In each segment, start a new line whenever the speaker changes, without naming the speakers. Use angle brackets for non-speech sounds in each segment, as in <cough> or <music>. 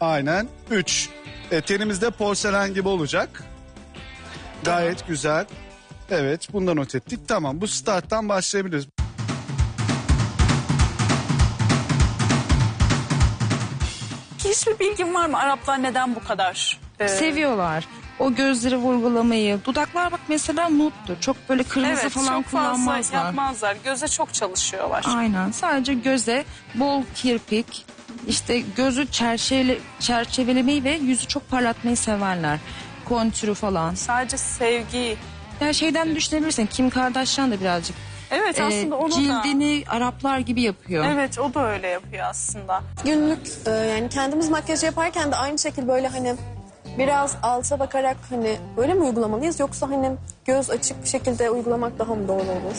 Aynen. 3. E, tenimizde porselen gibi olacak. Gayet güzel. Evet bundan not ettik. Tamam bu starttan başlayabiliriz.
Hiçbir bilgin var mı Araplar neden bu kadar? e,
Seviyorlar. O gözleri vurgulamayı. Dudaklar bak mesela nude'dur. Çok böyle kırmızı
Evet
falan
çok fazla
kullanmazlar.
yapmazlar. Göze çok çalışıyorlar.
Aynen. Sadece göze bol kirpik, işte gözü çerçevele, çerçevelemeyi ve yüzü çok parlatmayı severler. Kontürü falan.
Sadece sevgi.
Ya şeyden düşünebilirsin. Kim Kardashian da birazcık
Evet
e,
aslında onu da.
cildini Araplar gibi yapıyor.
Evet o da öyle yapıyor aslında.
Günlük e, yani kendimiz makyaj yaparken de aynı şekilde böyle hani biraz alta bakarak hani öyle mi uygulamalıyız yoksa hani göz açık bir şekilde uygulamak daha mı doğru olur?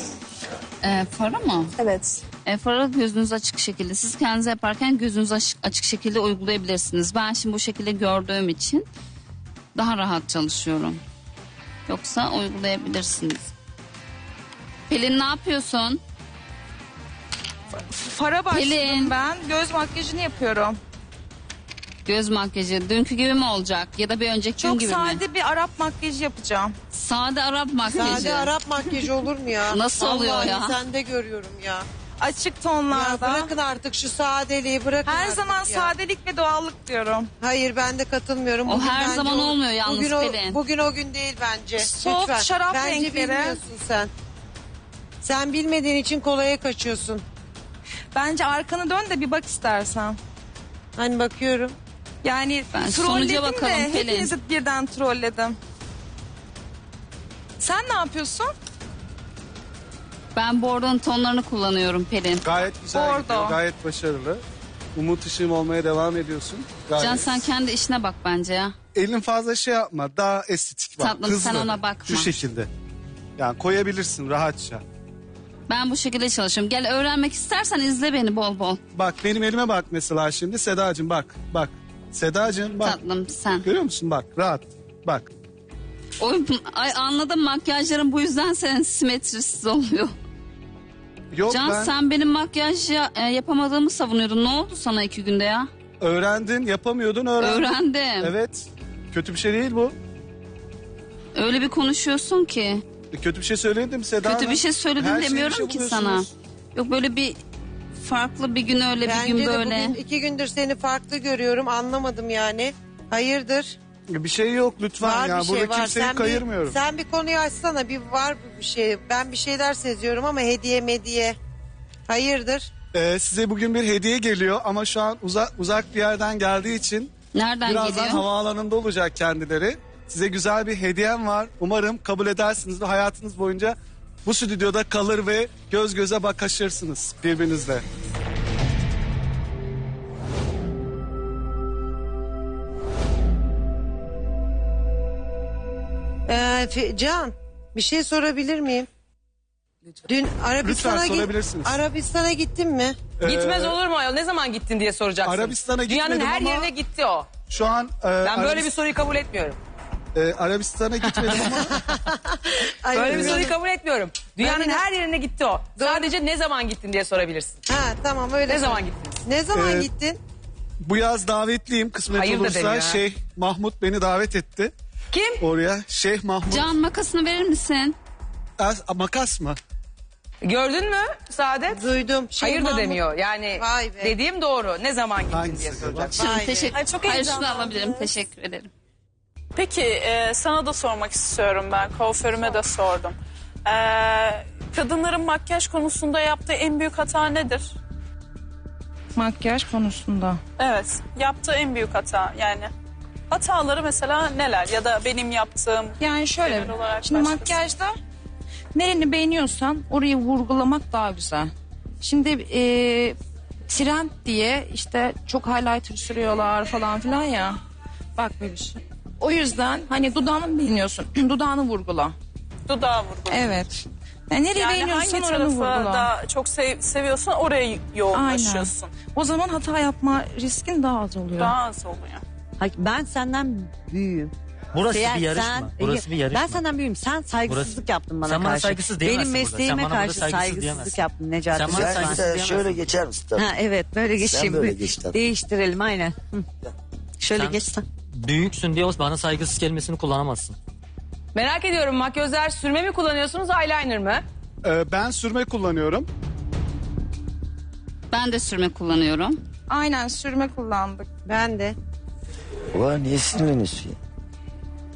E, fara mı?
Evet.
E, fara gözünüz açık şekilde. Siz kendiniz yaparken gözünüz açık, açık şekilde uygulayabilirsiniz. Ben şimdi bu şekilde gördüğüm için daha rahat çalışıyorum. Yoksa uygulayabilirsiniz. Pelin ne yapıyorsun?
Fara başladım
Pelin.
ben. Göz makyajını yapıyorum.
Göz makyajı dünkü gibi mi olacak? Ya da bir önceki gün
Çok
gibi mi?
sade bir Arap makyajı yapacağım.
Sade Arap makyajı.
Sade Arap makyajı olur mu ya?
Nasıl oluyor
Vallahi
ya?
sende görüyorum ya.
Açık
Ya
tonlarda.
bırakın artık şu sadeliği bırakın
Her
artık
zaman
ya.
sadelik ve doğallık diyorum.
Hayır ben de katılmıyorum.
O her
bence
zaman olmuyor yalnız
bugün o,
Pelin.
Bugün o gün değil bence.
Soft
Lütfen.
şarap
bence
renkleri.
bilmiyorsun sen. Sen bilmediğin için kolaya kaçıyorsun.
Bence arkanı dön de bir bak istersen.
Hani bakıyorum.
Yani
Ben
trolledim
sonuca bakalım
de
Pelin.
hepinizi birden trolledim. Sen ne yapıyorsun?
Ben bordo'nun tonlarını kullanıyorum Pelin.
Gayet güzel
Bordo.
gidiyor. Gayet başarılı. Umut ışığım olmaya devam ediyorsun. Gayet.
Can sen kendi işine bak bence ya.
Elin fazla şey yapma. Daha estetik bak.
Tatlım, sen
hızlı.
ona bakma.
Şu şekilde. Yani koyabilirsin rahatça.
Ben bu şekilde çalışıyorum. Gel öğrenmek istersen izle beni bol bol.
Bak benim elime bak mesela şimdi. Sedacığım bak. Bak. Sedacığım bak.
Tatlım sen.
Görüyor musun bak rahat. Bak.
Oy, ay anladım makyajların bu yüzden senin simetrisiz oluyor.
Yok
Can
ben
sen benim makyaj ya- e, yapamadığımı savunuyordun. Ne oldu sana iki günde ya?
öğrendin yapamıyordun öğrendin.
Öğrendim.
Evet. Kötü bir şey değil bu.
Öyle bir konuşuyorsun ki.
E, Kötü bir şey söyledim Seda
Kötü
Hanım.
bir şey söyledim
Her şeyi
demiyorum
bir
ki sana.
buluyorsunuz.
Yok böyle bir farklı bir gün öyle bir
Bence
gün
de
böyle.
bugün iki gündür seni farklı görüyorum. Anlamadım yani. Hayırdır?
Bir şey yok lütfen
Var
ya.
bir
Burada
şey var.
kimseyi
Sen
kayırmıyorum.
Bir, sen bir konuyu açsana. Bir var bir şey. Ben bir şeyler seziyorum ama hediye mediye. Hayırdır?
E, size bugün bir hediye geliyor ama şu an uzak uzak bir yerden geldiği için
Nereden
birazdan
geliyor?
havaalanında olacak kendileri. Size güzel bir hediyem var. Umarım kabul edersiniz ve hayatınız boyunca bu stüdyoda kalır ve göz göze bakışırsınız birbirinizle.
Ee, Fe- Can bir şey sorabilir miyim? Dün Arabistan'a
Lütfen
git-
sorabilirsiniz.
Arabistan'a gittin mi?
Gitmez olur mu ayol? Ne zaman gittin diye soracaksın.
Arabistan'a
Dünyanın
gitmedim
her
ama-
yerine gitti o.
Şu an e,
Ben böyle
Arabist-
bir soruyu kabul etmiyorum.
e, Arabistan'a gitmedim ama <laughs>
Ay,
Böyle bir soruyu kabul etmiyorum. Dünyanın
Ben de-
her yerine gitti o. Sadece ne zaman gittin diye sorabilirsin.
Ha tamam öyle.
Ne zaman gittin?
Ne zaman
Ee,
gittin?
bu yaz davetliyim kısmet
Hayır da
olursa
demiyor ha.
Şeyh Mahmut beni davet etti
Kim?
oraya. Şeyh Mahmut.
Can makasını verir misin?
Az- makas mı?
Gördün mü Saadet?
Duydum. Şey,
Hayır da
Mahmut-
demiyor. Yani
Vay be.
dediğim doğru. Ne zaman gittin
Hangisi
diye.
Can
Vay be.
teşekkür.
Ay, çok
Hayır şunu
heyecanlandım.
alabilirim. Teşekkür ederim.
Peki e, sana da sormak istiyorum ben. Kuaförüme de sordum. E, kadınların makyaj konusunda yaptığı en büyük hata nedir?
Makyaj konusunda.
Evet, yaptığı en büyük hata yani. Hataları mesela neler ya da benim yaptığım
Yani şöyle.
Genel olarak
Şimdi
başkası.
makyajda nereni beğeniyorsan orayı vurgulamak daha güzel. Şimdi e, trend diye işte çok highlighter sürüyorlar falan filan ya. Bak şey. O yüzden hani dudağını mı beğeniyorsun? <clears throat> Dudağını vurgula.
dudağı vurgulu.
Evet. Yani nereyi
Yani
beğeniyorsan
hangi
oranı
tarafı
vurgula.
da çok sev- seviyorsan oraya yoğunlaşıyorsun.
O zaman hata yapma riskin daha az oluyor.
Daha az oluyor.
Ben senden büyüğüm.
Burası
Eğer
bir yarışma.
sen-
Burası bir yarışma.
Ben senden büyüğüm. Sen saygısızlık
Burası-
yaptın bana
Sen bana
karşı.
saygısız
Benim
diyemezsin burada.
mesleğime
Sen burada
karşı
saygısız
saygısızlık
diyemezsin.
yaptın Necati.
Sen bana saygısız
Sen
diyemezsin.
şöyle geçer misin tabii?
Ha evet böyle geçeyim.
böyle geç tabii.
Değiştirelim aynen. Hı. Şöyle
Sen-
geç sen.
Büyüksün diye bana saygısız kelimesini kullanamazsın.
Merak ediyorum makyözler sürme mi kullanıyorsunuz eyeliner mı?
Ee, ben sürme kullanıyorum.
Ben de sürme kullanıyorum.
Aynen sürme kullandık.
Ben de.
Ulan niye sinirleniyorsun ya?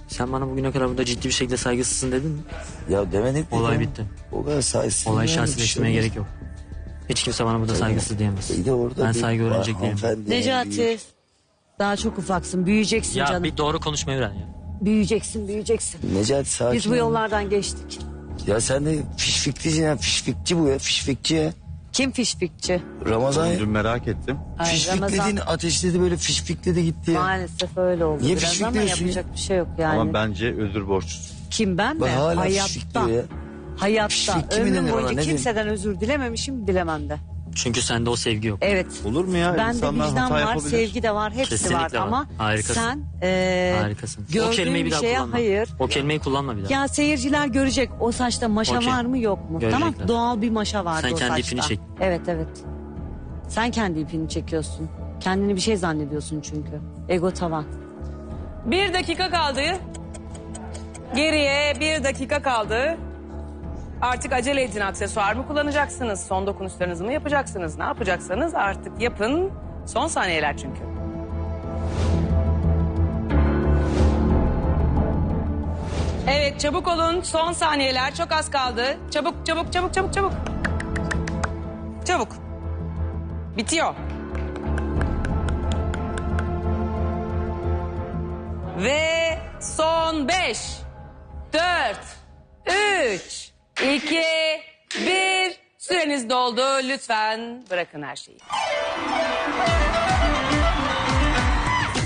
Sen bana bugüne kadar burada ciddi bir şekilde saygısızsın dedin mi?
Ya demedik mi?
Olay bitti.
O kadar saygısız. Yani, bir
şahsileştirmeye
şey
gerek yok. Hiç kimse bana burada saygısız diyemez.
İyi de orada
Ben
bir-
saygı öğrenecek değilim.
hanımefendi
Necati. Daha çok ufaksın. Büyüyeceksin
Ya
canım.
bir doğru konuşmayı öğren ya.
Büyüyeceksin, büyüyeceksin.
Necati sakin
Biz bu
ol.
yollardan geçtik.
Ya sen de fişfikçisin ya. Fişfikçi bu ya. Fişfikçi ya.
Kim fişfikçi?
Ramazan.
Dün merak ettim.
Ay,
Fişfikledin
Ramazan
ateşledi böyle fişfikledi gitti ya.
maalesef öyle oldu.
Niye
Biraz ama
fişfikliyorsun
yapacak bir şey yok yani.
Ama bence özür borçlusun.
Kim ben mi?
Bak hala
Hayatta.
ya.
Hayatta.
Fişfikçi mi
Ömrüm
denir ona,
boyunca
ne denir?
kimseden özür dilememişim bilemem de.
Çünkü sende o sevgi yok.
Evet.
Olur mu ya?
Bende
İnsanlar
vicdan
hata
var,
yapabilir.
sevgi de var, hepsi
Kesinlikle
var.
var.
Ama
Harikasın.
sen e,
Harikasın. O
gördüğün
kelimeyi bir
bir
daha
şeye
kullanma.
hayır.
O kelimeyi kullanma bir daha.
Ya seyirciler görecek o saçta maşa
Okey.
var mı yok mu?
Görecekler.
Tamam doğal bir maşa vardı
Sen
o
kendi
saçta.
ipini çek.
Evet evet. Sen kendi ipini çekiyorsun. Kendini bir şey zannediyorsun çünkü. Ego tavan.
Bir dakika kaldı. Geriye bir dakika kaldı. Artık acele edin aksesuar mı kullanacaksınız? Son dokunuşlarınızı mı yapacaksınız? Ne yapacaksanız artık yapın. Son saniyeler çünkü. Evet çabuk olun. Son saniyeler çok az kaldı. Çabuk çabuk çabuk çabuk çabuk. Çabuk. Bitiyor. Ve son beş, dört, üç, iki, bir. Süreniz doldu. Lütfen bırakın her şeyi.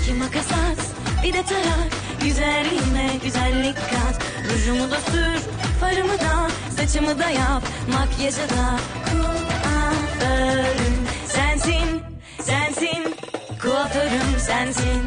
İki makas at, bir de tarak. Güzelliğime güzellik kat. Rujumu da sür, farımı da, saçımı da yap. Makyajı da kuaförüm sensin, sensin. Kuaförüm sensin.